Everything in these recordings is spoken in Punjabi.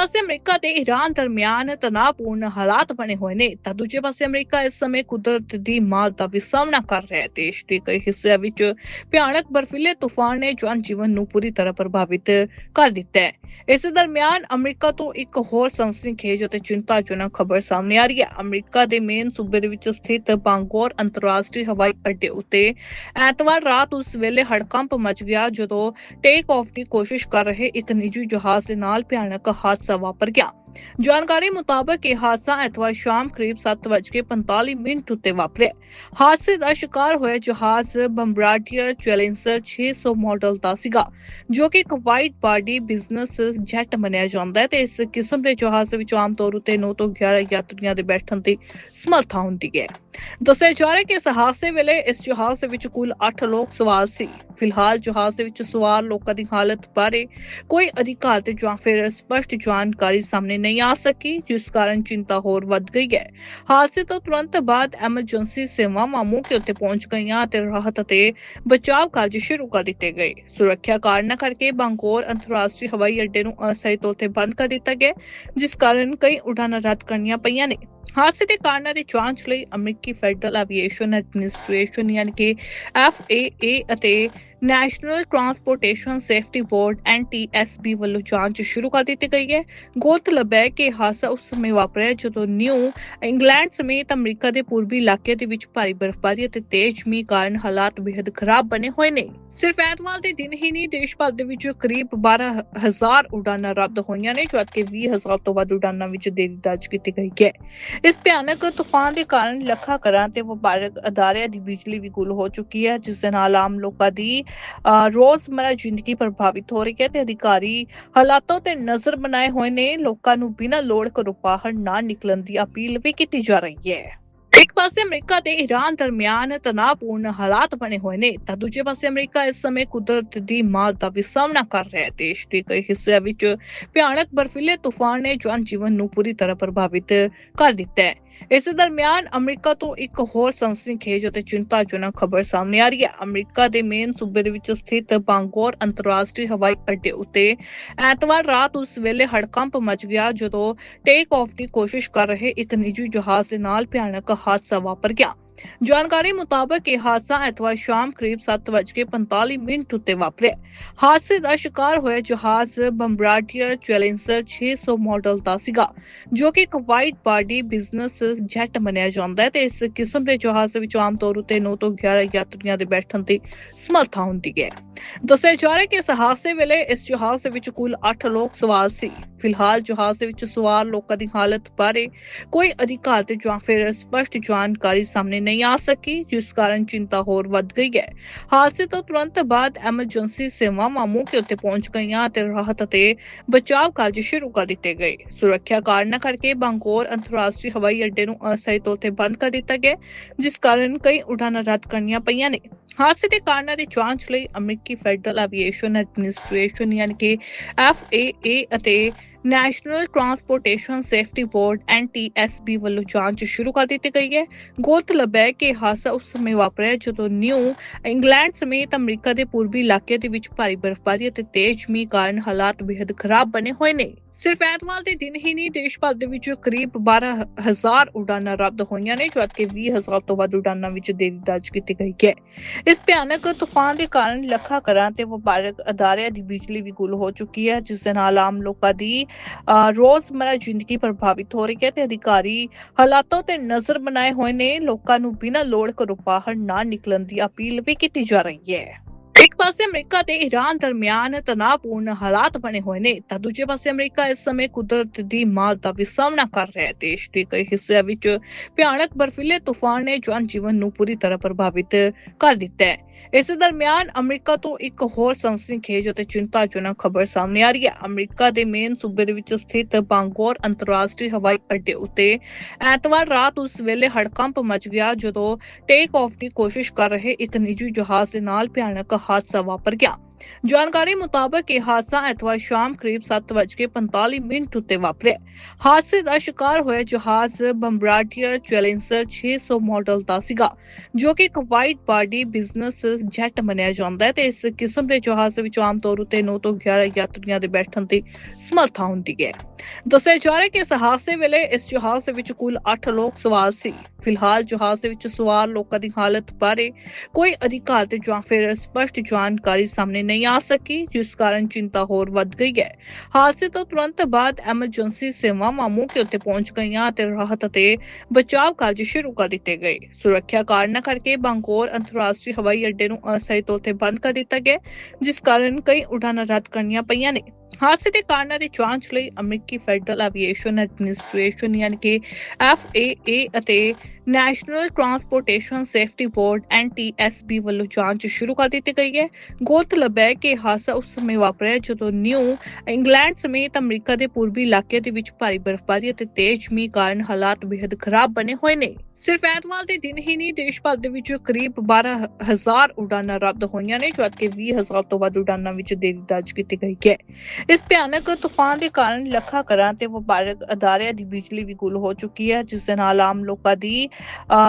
ਪਾਸੇ ਅਮਰੀਕਾ ਤੇ ਈਰਾਨ ਦਰਮਿਆਨ ਤਣਾਅਪੂਰਨ ਹਾਲਾਤ ਬਣੇ ਹੋਏ ਨੇ। ਤਾਂ ਦੂਜੇ ਪਾਸੇ ਅਮਰੀਕਾ ਇਸ ਸਮੇਂ ਕੁਦਰਤ ਦੀ ਮਾਰ ਦਾ ਵੀ ਸਾਹਮਣਾ ਕਰ ਰਿਹਾ ਹੈ। ਦੇਸ਼ ਦੇ ਕਈ ਹਿੱਸਿਆਂ ਵਿੱਚ ਭਿਆਨਕ ਬਰਫੀਲੇ ਤੂਫਾਨ ਨੇ ਜਨ ਜੀਵਨ ਨੂੰ ਪੂਰੀ ਤਰ੍ਹਾਂ ਪ੍ਰਭਾਵਿਤ ਕਰ ਦਿੱਤਾ ਹੈ। ਇਸ ਦਰਮਿਆਨ ਅਮਰੀਕਾ ਤੋਂ ਇੱਕ ਹੋਰ ਸਨਸਨੀਖੇਜ ਅਤੇ ਚਿੰਤਾਜਨਕ ਖਬਰ ਸਾਹਮਣੇ ਆ ਰਹੀ ਹੈ। ਅਮਰੀਕਾ ਦੇ ਮੇਨ ਸੂਬੇ ਦੇ ਵਿੱਚ ਸਥਿਤ ਬਾਂਗੋਰ ਅੰਤਰਰਾਸ਼ਟਰੀ ਹਵਾਈ ਅੱਡੇ ਉੱਤੇ ਐਤਵਾਰ ਰਾਤ ਉਸ ਵੇਲੇ ਹੜਕੰਪ ਮਚ ਗਿਆ, ਜਦੋਂ ਟੇਕ ਆਫ ਦੀ ਕੋਸ਼ਿਸ਼ ਕਰ ਰਹੇ ਇੱਕ ਨਿੱਜੀ ਜਹਾਜ਼ ਦੇ ਨਾਲ ਭਿਆਨਕ ਹਾਦਸਾ ਵਾਪਰ ਗਿਆ। ਜਾਣਕਾਰੀ ਮੁਤਾਬਕ ਇਹ ਹਾਦਸਾ ਐਤਵਾਰ ਸ਼ਾਮ ਕਰੀਬ 7:45 ਮਿੰਟ ਉੱਤੇ ਵਾਪਰਿਆ। ਹਾਦਸੇ ਦਾ ਸ਼ਿਕਾਰ ਹੋਇਆ ਜਹਾਜ਼ ਬੰਬਰਾਡੀਅਰ ਚੈਲੰਜਰ 600 ਮਾਡਲ ਦਾ ਸੀਗਾ, ਜੋ ਕਿ ਇੱਕ ਵਾਈਡ ਬਾਡੀ ਬਿਜ਼ਨਸ ਜੈਟ ਮੰਨਿਆ ਜਾਂਦਾ ਹੈ ਤੇ ਇਸ ਕਿਸਮ ਦੇ ਜਹਾਜ਼ ਵਿੱਚ ਆਮ ਤੌਰ ਉਤੇ 9 ਤੋਂ 11 ਯਾਤਰੀਆਂ ਦੇ ਬੈਠਣ ਦੀ ਸਮਰੱਥਾ ਹੁੰਦੀ ਹੈ। ਦੱਸਿਆ ਜਾ ਰਿਹਾ ਹੈ ਕਿ ਇਸ ਹਾਦਸੇ ਵੇਲੇ ਇਸ ਜਹਾਜ਼ ਦੇ ਵਿੱਚ ਕੁੱਲ 8 ਲੋਕ ਸਵਾਰ ਸੀ। ਫਿਲਹਾਲ ਜਹਾਜ਼ ਦੇ ਵਿੱਚ ਸਵਾਰ ਲੋਕਾਂ ਦੀ ਹਾਲਤ ਬਾਰੇ ਕੋਈ ਅਧਿਕਾਰਤ ਜਾਂ ਫਿਰ ਸਪਸ਼ਟ ਜਾਣਕਾਰੀ ਸਾਹਮਣੇ ਨਹੀਂ ਆ ਸਕੀ, ਜਿਸ ਕਾਰਨ ਚਿੰਤਾ ਹੋਰ ਵੱਧ ਗਈ ਹੈ। ਹਾਦਸੇ ਤੋਂ ਤੁਰੰਤ ਬਾਅਦ ਐਮਰਜੈਂਸੀ ਸੇਵਾਵਾਂ ਮੌਕੇ ਉੱਤੇ ਪਹੁੰਚ ਗਈਆਂ ਅਤੇ ਰਾਹਤ ਅਤੇ ਬਚਾਅ ਕਾਰਜ ਸ਼ੁਰੂ ਕਰ ਦਿੱਤੇ ਗਏ। ਸੁਰੱਖਿਆ ਕਾਰਨਾਂ ਕਰਕੇ ਬੰਗੌਰ ਅੰਤਰਰਾਸ਼ਟਰੀ ਹਵਾਈ ਅੱਡੇ ਨੂੰ ਅਸਥਾਈ ਤੌਰ ਤੇ ਬੰਦ ਕਰ ਦਿੱਤਾ ਗਿਆ, ਜਿਸ ਕਾਰਨ ਕਈ ਉਡਾਨਾਂ ਰੱਦ ਕਰਨੀਆਂ ਪਈਆਂ ਨੇ। ਹਾਦਸੇ ਦੇ ਕਾਰਨਾਂ ਦੀ ਜਾਂਚ ਲਈ ਅਮਰੀਕੀ ਫੈਡਰਲ ਐਵੀਏਸ਼ਨ ਐਡਮਿਨਿਸਟ੍ਰੇਸ਼ਨ ਯਾਨੀ ਕਿ FAA ਅਤੇ national transportation safety board NTSB ਵੱਲੋਂ ਜਾਂਚ ਸ਼ੁਰੂ ਕਰ ਦਿੱਤੀ ਗਈ ਹੈ। ਗੌਰਤਲਬ ਹੈ ਕਿ ਹਾਦਸਾ ਉਸ ਸਮੇਂ ਵਾਪਰਿਆ ਜਦੋਂ ਨਿਊ ਇੰਗਲੈਂਡ ਸਮੇਤ ਅਮਰੀਕਾ ਦੇ ਪੂਰਬੀ ਇਲਾਕੇ ਦੇ ਵਿੱਚ ਭਾਰੀ ਬਰਫ਼ਬਾਰੀ ਅਤੇ ਤੇਜ਼ ਮੀਂਹ ਕਾਰਨ ਹਾਲਾਤ ਬੇहद ਖਰਾਬ ਬਣੇ ਹੋਏ ਨੇ। ਸਿਰਫ ਐਤਵਾਰ ਦੇ ਦਿਨ ਹੀ ਨਹੀਂ, ਦੇਸ਼ ਭਰ ਦੇ ਵਿੱਚ ਕਰੀਬ 12000 ਉਡਾਨਾਂ ਰੱਦ ਹੋਈਆਂ ਨੇ ਜਦਕਿ 20000 ਤੋਂ ਵੱਧ ਉਡਾਨਾਂ ਵਿੱਚ ਦੇਰੀ ਦਰਜ ਕੀਤੀ ਗਈ ਹੈ। ਇਸ ਭਿਆਨਕ ਤੂਫਾਨ ਦੇ ਕਾਰਨ ਲੱਖਾਂ ਘਰਾਂ ਤੇ ਵਪਾਰਕ ਅਦਾਰਿਆਂ ਦੀ ਬਿਜਲੀ ਵੀ ਗੁੱਲ ਹੋ ਚੁੱਕੀ ਹੈ, ਜਿਸ ਦੇ ਨਾਲ ਆਮ ਲੋਕਾਂ ਦੀ ਰੋਜ਼ਮਰਾ ਜ਼ਿੰਦਗੀ ਪ੍ਰਭਾਵਿਤ ਹੋ ਰਹੀ ਹੈ ਤੇ ਅਧਿਕਾਰੀ ਹਾਲਾਤਾਂ ਤੇ ਨਜ਼ਰ ਬਣਾਏ ਹੋਏ ਨੇ। ਲੋਕਾਂ ਨੂੰ ਬਿਨਾਂ ਲੋੜ ਘਰੋਂ ਬਾਹਰ ਨਾ ਨਿਕਲਣ ਦੀ ਅਪੀਲ ਵੀ ਕੀਤੀ ਜਾ ਰਹੀ ਹੈ। ਇੱਕ ਪਾਸੇ ਅਮਰੀਕਾ ਤੇ ਈਰਾਨ ਦਰਮਿਆਨ ਤਣਾਅਪੂਰਨ ਹਾਲਾਤ ਬਣੇ ਹੋਏ ਨੇ ਤਾਂ ਦੂਜੇ ਪਾਸੇ ਅਮਰੀਕਾ ਇਸ ਸਮੇਂ ਕੁਦਰਤ ਦੀ ਮਾਰ ਦਾ ਵੀ ਸਾਹਮਣਾ ਕਰ ਰਿਹਾ ਹੈ। ਦੇਸ਼ ਦੇ ਕਈ ਹਿੱਸਿਆਂ ਵਿੱਚ ਭਿਆਨਕ ਬਰਫੀਲੇ ਤੂਫਾਨ ਨੇ ਜਨ ਜੀਵਨ ਨੂੰ ਪੂਰੀ ਤਰ੍ਹਾਂ ਪ੍ਰਭਾਵਿਤ ਕਰ ਦਿੱਤਾ ਹੈ। ਇਸ ਦਰਮਿਆਨ ਅਮਰੀਕਾ ਤੋਂ ਇੱਕ ਹੋਰ ਸਨਸਨੀਖੇਜ ਅਤੇ ਚਿੰਤਾਜਨਕ ਖਬਰ ਸਾਹਮਣੇ ਆ ਰਹੀ ਹੈ। ਅਮਰੀਕਾ ਦੇ ਮੇਨ ਸੂਬੇ ਦੇ ਵਿੱਚ ਸਥਿਤ ਬਾਂਗੋਰ ਅੰਤਰਰਾਸ਼ਟਰੀ ਹਵਾਈ ਅੱਡੇ ਉੱਤੇ ਐਤਵਾਰ ਰਾਤ ਉਸ ਵੇਲੇ ਹੜਕੰਪ ਮਚ ਗਿਆ, ਜਦੋਂ ਟੇਕ ਆਫ ਦੀ ਕੋਸ਼ਿਸ਼ ਕਰ ਰਹੇ ਇੱਕ ਨਿੱਜੀ ਜਹਾਜ਼ ਦੇ ਨਾਲ ਭਿਆਨਕ ਹਾਦਸਾ ਵਾਪਰ ਗਿਆ। ਜਾਣਕਾਰੀ ਮੁਤਾਬਕ ਇਹ ਹਾਦਸਾ ਐਤਵਾਰ ਸ਼ਾਮ ਕਰੀਬ 7:45 ਮਿੰਟ ਉੱਤੇ ਵਾਪਰਿਆ। ਹਾਦਸੇ ਦਾ ਸ਼ਿਕਾਰ ਹੋਇਆ ਜਹਾਜ਼ ਬੰਬਰਾਡੀਅਰ ਚੈਲੰਜਰ 600 ਮਾਡਲ ਦਾ ਸੀਗਾ, ਜੋ ਕਿ ਇੱਕ ਵਾਈਟ ਬਾਡੀ ਬਿਜ਼ਨਸ ਜੈਟ ਮੰਨਿਆ ਜਾਂਦਾ ਹੈ ਤੇ ਇਸ ਕਿਸਮ ਦੇ ਜਹਾਜ਼ ਵਿੱਚ ਆਮ ਤੌਰ ਉਤੇ 9 ਤੋਂ 11 ਯਾਤਰੀਆਂ ਦੇ ਬੈਠਣ ਦੀ ਸਮਰੱਥਾ ਹੁੰਦੀ ਹੈ। ਦੱਸਿਆ ਜਾ ਰਿਹਾ ਕਿ ਇਸ ਹਾਦਸੇ ਵੇਲੇ ਇਸ ਜਹਾਜ਼ ਦੇ ਵਿੱਚ ਕੁੱਲ 8 ਲੋਕ ਸਵਾਰ ਸੀ। ਫਿਲਹਾਲ ਜਹਾਜ਼ ਦੇ ਵਿੱਚ ਸਵਾਰ ਲੋਕਾਂ ਦੀ ਹਾਲਤ ਬਾਰੇ ਕੋਈ ਅਧਿਕਾਰਤ ਜਾਂ ਫਿਰ ਸਪਸ਼ਟ ਜਾਣਕਾਰੀ ਸਾਹਮਣੇ ਨਹੀਂ ਆ ਸਕੀ, ਜਿਸ ਕਾਰਨ ਚਿੰਤਾ ਹੋਰ ਵੱਧ ਗਈ ਹੈ। ਹਾਦਸੇ ਤੋਂ ਤੁਰੰਤ ਬਾਅਦ ਐਮਰਜੈਂਸੀ ਸੇਵਾਵਾਂ ਮੌਕੇ ਉੱਤੇ ਪਹੁੰਚ ਗਈਆਂ ਅਤੇ ਰਾਹਤ ਅਤੇ ਬਚਾਅ ਕਾਰਜ ਸ਼ੁਰੂ ਕਰ ਦਿੱਤੇ ਗਏ। ਸੁਰੱਖਿਆ ਕਾਰਨਾਂ ਕਰਕੇ ਬੰਗੌਰ ਅੰਤਰਰਾਸ਼ਟਰੀ ਹਵਾਈ ਅੱਡੇ ਨੂੰ ਅਸਥਾਈ ਤੌਰ ਤੇ ਬੰਦ ਕਰ ਦਿੱਤਾ ਗਿਆ, ਜਿਸ ਕਾਰਨ ਕਈ ਉਡਾਨਾਂ ਰੱਦ ਕਰਨੀਆਂ ਪਈਆਂ ਨੇ। ਹਾਦਸੇ ਦੇ ਕਾਰਨਾਂ ਦੀ ਜਾਂਚ ਲਈ ਅਮਰੀਕੀ ਫੈਡਰਲ ਐਵੀਏਸ਼ਨ ਐਡਮਿਨਿਸਟ੍ਰੇਸ਼ਨ ਯਾਨੀ ਕਿ FAA ਅਤੇ national transportation safety board NTSB ਵੱਲੋਂ ਜਾਂਚ ਸ਼ੁਰੂ ਕਰ ਦਿੱਤੀ ਗਈ ਹੈ। ਗੌਰਤਲਬ ਹੈ ਕਿ ਇਹ ਹਾਦਸਾ ਉਸ ਸਮੇਂ ਵਾਪਰਿਆ ਜਦੋਂ ਨਿਊ ਇੰਗਲੈਂਡ ਸਮੇਤ ਅਮਰੀਕਾ ਦੇ ਪੂਰਬੀ ਇਲਾਕੇ ਦੇ ਵਿੱਚ ਭਾਰੀ ਬਰਫ਼ਬਾਰੀ ਅਤੇ ਤੇਜ਼ ਮੀਂਹ ਕਾਰਨ ਹਾਲਾਤ ਬੇहद ਖਰਾਬ ਬਣੇ ਹੋਏ ਨੇ। ਸਿਰਫ ਐਤਵਾਰ ਦੇ ਦਿਨ ਹੀ ਨਹੀਂ, ਦੇਸ਼ ਭਰ ਦੇ ਵਿੱਚ ਕਰੀਬ 12000 ਉਡਾਨਾਂ ਰੱਦ ਹੋਈਆਂ ਨੇ ਜਦਕਿ 20000 ਤੋਂ ਵੱਧ ਉਡਾਨਾਂ ਵਿੱਚ ਦੇਰੀ ਦਰਜ ਕੀਤੀ ਗਈ ਹੈ। ਇਸ ਭਿਆਨਕ ਤੂਫਾਨ ਦੇ ਕਾਰਨ ਲੱਖਾਂ ਘਰਾਂ ਤੇ ਵਪਾਰਕ ਅਦਾਰਿਆਂ ਦੀ ਬਿਜਲੀ ਵੀ ਗੁੱਲ ਹੋ ਚੁੱਕੀ ਹੈ, ਜਿਸ ਦੇ ਨਾਲ ਆਮ ਲੋਕਾਂ ਦੀ ਰੋਜ਼ਮਰਾ ਜ਼ਿੰਦਗੀ ਪ੍ਰਭਾਵਿਤ ਹੋ ਰਹੀ ਹੈ ਤੇ ਅਧਿਕਾਰੀ ਹਾਲਾਤਾਂ ਤੇ ਨਜ਼ਰ ਬਣਾਏ ਹੋਏ ਨੇ। ਲੋਕਾਂ ਨੂੰ ਬਿਨਾਂ ਲੋੜ ਘਰੋਂ ਬਾਹਰ ਨਾ ਨਿਕਲਣ ਦੀ ਅਪੀਲ ਵੀ ਕੀਤੀ ਜਾ ਰਹੀ ਹੈ। ਇੱਕ ਪਾਸੇ ਅਮਰੀਕਾ ਤੇ ਈਰਾਨ ਦਰਮਿਆਨ ਤਣਾਅਪੂਰਨ ਹਾਲਾਤ ਬਣੇ ਹੋਏ ਨੇ, ਤਾਂ ਦੂਜੇ ਪਾਸੇ ਅਮਰੀਕਾ ਇਸ ਸਮੇਂ ਕੁਦਰਤ ਦੀ ਮਾਰ ਦਾ ਵੀ ਸਾਹਮਣਾ ਕਰ ਰਿਹਾ ਹੈ। ਦੇਸ਼ ਦੇ ਕਈ ਹਿੱਸਿਆਂ ਵਿੱਚ ਭਿਆਨਕ ਬਰਫੀਲੇ ਤੂਫਾਨ ਨੇ ਜਨ ਜੀਵਨ ਨੂੰ ਪੂਰੀ ਤਰ੍ਹਾਂ ਪ੍ਰਭਾਵਿਤ ਕਰ ਦਿੱਤਾ ਹੈ। ਇਸ ਦਰਮਿਆਨ ਅਮਰੀਕਾ ਤੋਂ ਇੱਕ ਹੋਰ ਸਨਸਨੀਖੇਜ ਅਤੇ ਚਿੰਤਾਜਨਕ ਖਬਰ ਸਾਹਮਣੇ ਆ ਰਹੀ ਹੈ। ਅਮਰੀਕਾ ਦੇ ਮੇਨ ਸੂਬੇ ਦੇ ਵਿੱਚ ਸਥਿਤ ਬਾਂਗੋਰ ਅੰਤਰਰਾਸ਼ਟਰੀ ਹਵਾਈ ਅੱਡੇ ਉੱਤੇ ਐਤਵਾਰ ਰਾਤ ਉਸ ਵੇਲੇ ਹੜਕੰਪ ਮਚ ਗਿਆ, ਜਦੋਂ ਟੇਕ ਆਫ ਦੀ ਕੋਸ਼ਿਸ਼ ਕਰ ਰਹੇ ਇੱਕ ਨਿੱਜੀ ਜਹਾਜ਼ ਦੇ ਨਾਲ ਭਿਆਨਕ ਹਾਦਸਾ ਵਾਪਰ ਗਿਆ। ਜਾਣਕਾਰੀ ਮੁਤਾਬਕ ਇਹ ਹਾਦਸਾ ਐਤਵਾਰ ਸ਼ਾਮ ਕਰੀਬ 7:45 ਮਿੰਟ ਉੱਤੇ ਵਾਪਰਿਆ। ਹਾਦਸੇ ਦਾ ਸ਼ਿਕਾਰ ਹੋਇਆ ਜਹਾਜ਼ ਬੰਬਰਾਡੀਅਰ ਚੈਲੰਜਰ 600 ਮਾਡਲ ਦਾ ਸੀਗਾ, ਜੋ ਕਿ ਇੱਕ ਵਾਈਡ ਬਾਡੀ ਬਿਜ਼ਨਸ ਜੈਟ ਮੰਨਿਆ ਜਾਂਦਾ ਹੈ ਤੇ ਇਸ ਕਿਸਮ ਦੇ ਜਹਾਜ਼ ਵਿੱਚ ਆਮ ਤੌਰ ਉਤੇ 9 ਤੋਂ 11 ਯਾਤਰੀਆਂ ਦੇ ਬੈਠਣ ਦੀ ਸਮਰੱਥਾ ਹੁੰਦੀ ਹੈ। ਦੱਸਿਆ ਜਾ ਰਿਹਾ ਹੈ ਕਿ ਇਸ ਹਾਦਸੇ ਵੇਲੇ ਇਸ ਜਹਾਜ਼ ਦੇ ਵਿੱਚ ਕੁੱਲ 8 ਲੋਕ ਸਵਾਰ ਸੀ। ਫਿਲਹਾਲ ਜਹਾਜ਼ ਦੇ ਵਿੱਚ ਸਵਾਰ ਲੋਕਾਂ ਦੀ ਹਾਲਤ ਬਾਰੇ ਕੋਈ ਅਧਿਕਾਰਤ ਜਾਂ ਫਿਰ ਸਪਸ਼ਟ ਜਾਣਕਾਰੀ ਸਾਹਮਣੇ ਨਹੀਂ ਆ ਸਕੀ, ਜਿਸ ਕਾਰਨ ਚਿੰਤਾ ਹੋਰ ਵੱਧ ਗਈ ਹੈ। ਹਾਦਸੇ ਤੋਂ ਤੁਰੰਤ ਬਾਅਦ ਐਮਰਜੈਂਸੀ ਸੇਵਾਵਾਂ ਮੌਕੇ ਉੱਤੇ ਪਹੁੰਚ ਗਈਆਂ ਅਤੇ ਰਾਹਤ ਅਤੇ ਬਚਾਅ ਕਾਰਜ ਸ਼ੁਰੂ ਕਰ ਦਿੱਤੇ ਗਏ। ਸੁਰੱਖਿਆ ਕਾਰਨਾਂ ਕਰਕੇ ਬੰਗੌਰ ਅੰਤਰਰਾਸ਼ਟਰੀ ਹਵਾਈ ਅੱਡੇ ਨੂੰ ਅਸਥਾਈ ਤੌਰ ਤੇ ਬੰਦ ਕਰ ਦਿੱਤਾ ਗਿਆ, ਜਿਸ ਕਾਰਨ ਕਈ ਉਡਾਣਾਂ ਰੱਦ ਕਰਨੀਆਂ ਪਈਆਂ ਨੇ। ਹਾਦਸੇ ਦੇ ਕਾਰਨਾਂ ਦੀ ਜਾਂਚ ਲਈ ਅਮਰੀਕੀ ਫੈਡਰਲ ਐਵੀਏਸ਼ਨ ਐਡਮਿਨਿਸਟ੍ਰੇਸ਼ਨ ਯਾਨੀ ਕਿ FAA ਅਤੇ national transportation safety board NTSB ਵੱਲੋਂ ਜਾਂਚ ਸ਼ੁਰੂ ਕਰ ਦਿੱਤੀ ਗਈ ਹੈ। ਗੌਰਤਲਬ ਹੈ ਕਿ ਇਹ ਹਾਦਸਾ ਉਸ ਸਮੇਂ ਵਾਪਰਿਆ ਜਦੋਂ ਨਿਊ ਇੰਗਲੈਂਡ ਸਮੇਤ ਅਮਰੀਕਾ ਦੇ ਪੂਰਬੀ ਇਲਾਕੇ ਦੇ ਵਿੱਚ ਭਾਰੀ ਬਰਫ਼ਬਾਰੀ ਅਤੇ ਤੇਜ਼ ਮੀਂਹ ਕਾਰਨ ਹਾਲਾਤ ਬੇहद ਖਰਾਬ ਬਣੇ ਹੋਏ ਨੇ। ਸਿਰਫ ਐਤਵਾਰ ਦੇ ਦਿਨ ਹੀ ਨਹੀਂ, ਦੇਸ਼ ਭਰ ਦੇ ਵਿੱਚ ਕਰੀਬ 12000 ਉਡਾਨਾਂ ਰੱਦ ਹੋਈਆਂ ਨੇ ਜਦਕਿ 20000 ਤੋਂ ਵੱਧ ਉਡਾਨਾਂ ਵਿੱਚ ਦੇਰੀ ਦਰਜ ਕੀਤੀ ਗਈ ਹੈ। ਇਸ ਭਿਆਨਕ ਤੂਫਾਨ ਦੇ ਕਾਰਨ ਲੱਖਾਂ ਘਰਾਂ ਤੇ ਵਪਾਰਕ ਅਦਾਰਿਆਂ ਦੀ ਬਿਜਲੀ ਵੀ ਗੁੱਲ ਹੋ ਚੁੱਕੀ ਹੈ, ਜਿਸ ਦੇ ਨਾਲ ਆਮ ਲੋਕਾਂ ਦੀ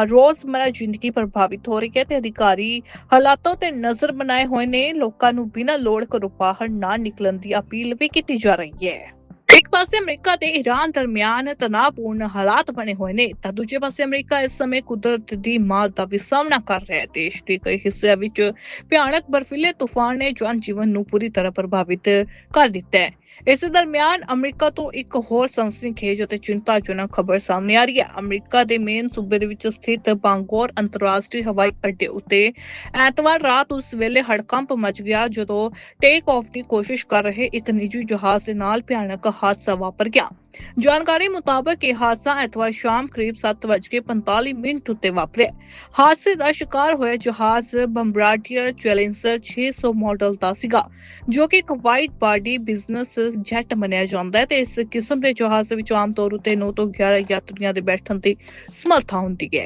ਰੋਜ਼ਮਰਾ ਜ਼ਿੰਦਗੀ ਪ੍ਰਭਾਵਿਤ ਹੋ ਰਹੀ ਹੈ ਤੇ ਅਧਿਕਾਰੀ ਹਾਲਾਤਾਂ ਤੇ ਨਜ਼ਰ ਬਣਾਏ ਹੋਏ ਨੇ। ਲੋਕਾਂ ਨੂੰ ਬਿਨਾਂ ਲੋੜ ਘਰੋਂ ਬਾਹਰ ਨਾ ਨਿਕਲਣ ਦੀ ਅਪੀਲ ਵੀ ਕੀਤੀ ਜਾ ਰਹੀ ਹੈ। ਇੱਕ ਪਾਸੇ ਅਮਰੀਕਾ ਤੇ ਈਰਾਨ ਦਰਮਿਆਨ ਤਣਾਅਪੂਰਨ ਹਾਲਾਤ ਬਣੇ ਹੋਏ ਨੇ, ਤਾਂ ਦੂਜੇ ਪਾਸੇ ਅਮਰੀਕਾ ਇਸ ਸਮੇਂ ਕੁਦਰਤ ਦੀ ਮਾਰ ਦਾ ਵੀ ਸਾਹਮਣਾ ਕਰ ਰਿਹਾ ਹੈ। ਦੇਸ਼ ਦੇ ਕਈ ਹਿੱਸਿਆਂ ਵਿੱਚ ਭਿਆਨਕ ਬਰਫੀਲੇ ਤੂਫਾਨ ਨੇ ਜਨ ਜੀਵਨ ਨੂੰ ਪੂਰੀ ਤਰ੍ਹਾਂ ਪ੍ਰਭਾਵਿਤ ਕਰ ਦਿੱਤਾ ਹੈ। ਇਸ ਦਰਮਿਆਨ ਅਮਰੀਕਾ ਤੋਂ ਇੱਕ ਹੋਰ ਸਨਸਨੀਖੇਜ ਅਤੇ ਚਿੰਤਾਜਨਕ ਖਬਰ ਸਾਹਮਣੇ ਆ ਰਹੀ ਹੈ। ਅਮਰੀਕਾ ਦੇ ਮੇਨ ਸੂਬੇ ਦੇ ਵਿੱਚ ਸਥਿਤ ਬਾਂਗੋਰ ਅੰਤਰਰਾਸ਼ਟਰੀ ਹਵਾਈ ਅੱਡੇ ਉੱਤੇ ਐਤਵਾਰ ਰਾਤ ਉਸ ਵੇਲੇ ਹੜਕੰਪ ਮਚ ਗਿਆ, ਜਦੋਂ ਟੇਕ ਆਫ ਦੀ ਕੋਸ਼ਿਸ਼ ਕਰ ਰਹੇ ਇੱਕ ਨਿੱਜੀ ਜਹਾਜ਼ ਦੇ ਨਾਲ ਭਿਆਨਕ ਹਾਦਸਾ ਵਾਪਰ ਗਿਆ। ਜਾਣਕਾਰੀ ਮੁਤਾਬਕ ਇਹ ਹਾਦਸਾ ਐਤਵਾਰ ਸ਼ਾਮ ਕਰੀਬ 7:45 ਮਿੰਟ ਉੱਤੇ ਵਾਪਰਿਆ। ਹਾਦਸੇ ਦਾ ਸ਼ਿਕਾਰ ਹੋਇਆ ਜਹਾਜ਼ ਬੰਬਰਾਡੀਅਰ ਚੈਲੰਜਰ 600 ਮਾਡਲ ਦਾ ਸੀਗਾ, ਜੋ ਕਿ ਇੱਕ ਵਾਈਟ ਬਾਡੀ ਬਿਜ਼ਨਸ ਜੈਟ ਮੰਨਿਆ ਜਾਂਦਾ ਹੈ ਤੇ ਇਸ ਕਿਸਮ ਦੇ ਜਹਾਜ਼ ਦੇ ਵਿੱਚ ਆਮ ਤੌਰ ਉਤੇ 9 ਤੋਂ 11 ਯਾਤਰੀਆਂ ਦੇ ਬੈਠਣ ਦੀ ਸਮਰੱਥਾ ਹੁੰਦੀ ਹੈ।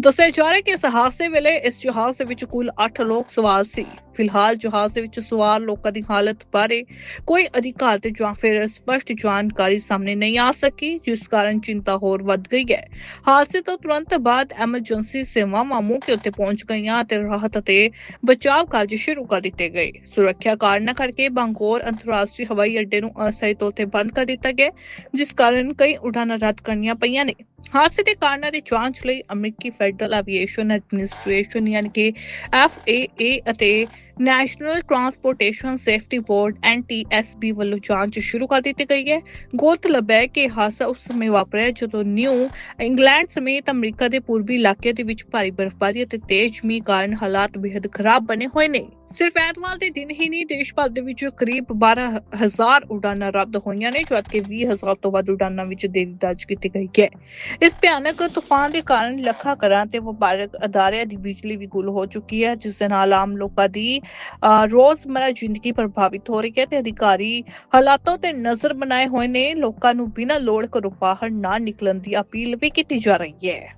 ਦੱਸਿਆ ਜਾ ਰਿਹਾ ਹੈ ਕਿ ਇਸ ਹਾਦਸੇ ਵੇਲੇ ਇਸ ਜਹਾਜ਼ ਦੇ ਵਿੱਚ ਕੁੱਲ 8 ਲੋਕ ਸਵਾਰ ਸੀ। ਫਿਲਹਾਲ ਜਹਾਜ਼ ਦੇ ਵਿੱਚ ਸਵਾਰ ਲੋਕਾਂ ਦੀ ਹਾਲਤ ਬਾਰੇ ਕੋਈ ਅਧਿਕਾਰਤ ਜਾਂ ਫਿਰ ਸਪਸ਼ਟ ਜਾਣਕਾਰੀ ਸਾਹਮਣੇ ਨਹੀਂ ਆ ਸਕੀ, ਜਿਸ ਕਾਰਨ ਚਿੰਤਾ ਹੋਰ ਵੱਧ ਗਈ ਹੈ। ਹਾਦਸੇ ਤੋਂ ਤੁਰੰਤ ਬਾਅਦ ਐਮਰਜੈਂਸੀ ਸੇਵਾਵਾਂ ਮੌਕੇ ਉੱਤੇ ਪਹੁੰਚ ਗਈਆਂ ਅਤੇ ਰਾਹਤ ਅਤੇ ਬਚਾਅ ਕਾਰਜ ਸ਼ੁਰੂ ਕਰ ਦਿੱਤੇ ਗਏ। ਸੁਰੱਖਿਆ ਕਾਰਨਾਂ ਕਰਕੇ ਬੰਗੌਰ ਅੰਤਰਰਾਸ਼ਟਰੀ ਹਵਾਈ ਅੱਡੇ ਨੂੰ ਅਸਥਾਈ ਤੌਰ ਤੇ ਬੰਦ ਕਰ ਦਿੱਤਾ ਗਿਆ, ਜਿਸ ਕਾਰਨ ਕਈ ਉਡਾਣਾਂ ਰੱਦ ਕਰਨੀਆਂ ਪਈਆਂ ਨੇ। ਹਾਦਸੇ ਦੇ ਕਾਰਨਾਂ ਦੀ ਜਾਂਚ ਲਈ ਅਮਰੀਕੀ ਫੈਡਰਲ ਐਵੀਏਸ਼ਨ ਐਡਮਿਨਿਸਟ੍ਰੇਸ਼ਨ ਯਾਨੀ ਕਿ FAA ਅਤੇ national transportation safety board NTSB ਵੱਲੋਂ ਜਾਂਚ ਸ਼ੁਰੂ ਕਰ ਦਿੱਤੀ ਗਈ ਹੈ। ਗੌਰਤਲਬ ਹੈ ਕਿ ਇਹ ਹਾਦਸਾ ਉਸ ਸਮੇਂ ਵਾਪਰਿਆ ਜਦੋਂ ਨਿਊ ਇੰਗਲੈਂਡ ਸਮੇਤ ਅਮਰੀਕਾ ਦੇ ਪੂਰਬੀ ਇਲਾਕੇ ਦੇ ਵਿੱਚ ਭਾਰੀ ਬਰਫ਼ਬਾਰੀ ਅਤੇ ਤੇਜ਼ ਮੀਂਹ ਕਾਰਨ ਹਾਲਾਤ ਬੇहद ਖਰਾਬ ਬਣੇ ਹੋਏ ਨੇ। ਸਿਰਫ ਐਤਵਾਰ ਦੇ ਦਿਨ ਹੀ ਨਹੀਂ ਦੇਸ਼ ਭਰ ਦੇ ਵਿੱਚ ਕਰੀਬ 12000 ਉਡਾਨਾਂ ਰੱਦ ਹੋਈਆਂ ਨੇ ਜਦਕਿ 20000 ਤੋਂ ਵੱਧ ਉਡਾਨਾਂ ਵਿੱਚ ਦੇਰੀ ਦਰਜ ਕੀਤੀ ਗਈ ਹੈ। ਇਸ ਭਿਆਨਕ ਤੂਫਾਨ ਦੇ ਕਾਰਨ ਲੱਖਾਂ ਘਰਾਂ ਤੇ ਵਪਾਰਕ ਅਦਾਰਿਆਂ ਦੀ ਬਿਜਲੀ ਵੀ ਗੁੱਲ ਹੋ ਚੁੱਕੀ ਹੈ ਜਿਸ ਦੇ ਨਾਲ ਆਮ ਲੋਕਾਂ ਦੀ ਅਹ, ਰੋਜ਼ਮਰਾ ਜ਼ਿੰਦਗੀ ਪ੍ਰਭਾਵਿਤ ਹੋ ਰਹੀ ਹੈ ਤੇ ਅਧਿਕਾਰੀ ਹਾਲਾਤਾਂ ਤੇ ਨਜ਼ਰ ਬਣਾਏ ਹੋਏ ਨੇ। ਲੋਕਾਂ ਨੂੰ ਬਿਨਾਂ ਲੋੜ ਘਰੋਂ ਬਾਹਰ ਨਾ ਨਿਕਲਣ ਦੀ ਅਪੀਲ ਵੀ ਕੀਤੀ ਜਾ ਰਹੀ ਹੈ।